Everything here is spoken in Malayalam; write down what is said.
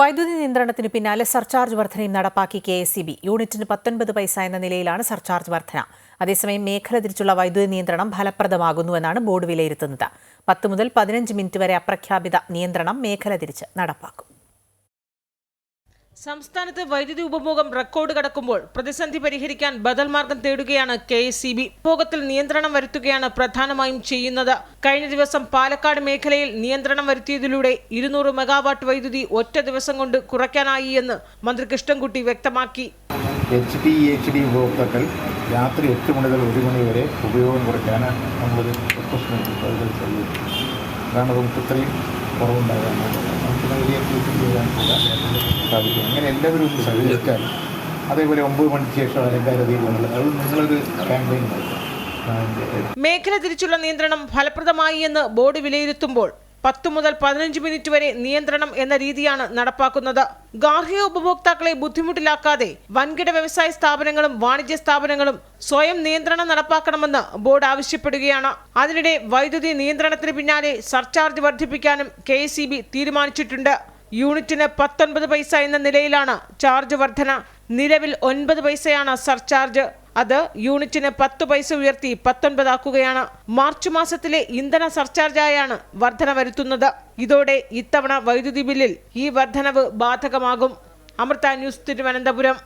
വൈദ്യുതി നിയന്ത്രണത്തിന് പിന്നാലെ സർചാർജ് വർധനയും നടപ്പാക്കി കെ എസ് ബി. യൂണിറ്റിന് പത്തൊൻപത് പൈസ എന്ന നിലയിലാണ് സർചാർജ് വർധന. അതേസമയം മേഖല തിരിച്ചുള്ള വൈദ്യുതി നിയന്ത്രണം ഫലപ്രദമാകുന്നുവെന്നാണ് ബോർഡ് വിലയിരുത്തുന്നത്. പത്ത് മുതൽ പതിനഞ്ച് മിനിറ്റ് വരെ അപ്രഖ്യാപിത നിയന്ത്രണം മേഖല തിരിച്ച് നടപ്പാക്കും. സംസ്ഥാനത്ത് വൈദ്യുതി ഉപഭോഗം റെക്കോർഡ് കടക്കുമ്പോൾ പ്രതിസന്ധി പരിഹരിക്കാൻ ബദൽ മാർഗം തേടുകയാണ് കെ എസ് സി ബി. ഉപഭോഗത്തിൽ നിയന്ത്രണം വരുത്തുകയാണ് പ്രധാനമായും ചെയ്യുന്നത്. കഴിഞ്ഞ ദിവസം പാലക്കാട് മേഖലയിൽ നിയന്ത്രണം വരുത്തിയതിലൂടെ ഇരുന്നൂറ് മെഗാവാട്ട് വൈദ്യുതി ഒറ്റ ദിവസം കൊണ്ട് കുറയ്ക്കാനായി എന്ന് മന്ത്രി കൃഷ്ണൻകുട്ടി വ്യക്തമാക്കി. എച്ച് ഡി എച്ച് ഡി ഉപഭോക്താക്കൾ രാത്രി എട്ട് മണി മുതൽ ഒരു മണി വരെ ഉപയോഗം കുറയ്ക്കാൻ നമ്മളൊരു പ്രൊഫഷണൽ അതാണ് നമുക്ക് ഇത്രയും കുറവുണ്ടാകാൻ സാധിക്കും. അങ്ങനെ എല്ലാവരും ഒന്ന് സഹകരിച്ചാൽ അതേപോലെ ഒമ്പത് മണിക്ക് ശേഷം അലങ്കാരതീപങ്ങൾ അത് നിങ്ങളൊരു ക്യാമ്പയിൻ മേഖല തിരിച്ചുള്ള നിയന്ത്രണം ഫലപ്രദമായി എന്ന് ബോർഡ് വിലയിരുത്തുമ്പോൾ പത്ത് മുതൽ പതിനഞ്ച് മിനിറ്റ് വരെ നിയന്ത്രണം എന്ന രീതിയാണ് നടപ്പാക്കുന്നത്. ഗാർഹിക ഉപഭോക്താക്കളെ ബുദ്ധിമുട്ടിലാക്കാതെ വൻകിട വ്യവസായ സ്ഥാപനങ്ങളും വാണിജ്യ സ്ഥാപനങ്ങളും സ്വയം നിയന്ത്രണം നടപ്പാക്കണമെന്ന് ബോർഡ് ആവശ്യപ്പെടുകയാണ്. അതിനിടെ വൈദ്യുതി നിയന്ത്രണത്തിന് പിന്നാലെ സർചാർജ് വർദ്ധിപ്പിക്കാനും കെ തീരുമാനിച്ചിട്ടുണ്ട്. യൂണിറ്റിന് പത്തൊൻപത് പൈസ എന്ന നിലയിലാണ് ചാർജ് വർധന. നിലവിൽ ഒൻപത് പൈസയാണ് സർചാർജ് അത് യൂണിറ്റിന് പത്ത് പൈസ ഉയർത്തി പത്തൊൻപതാക്കുകയാണ് മാർച്ച് മാസത്തിലെ ഇന്ധന സർചാർജായാണ് വർധന വരുത്തുന്നത്. ഇതോടെ ഇത്തവണ വൈദ്യുതി ബില്ലിൽ ഈ വർധനവ് ബാധകമാകും. അമൃത ന്യൂസ് തിരുവനന്തപുരം.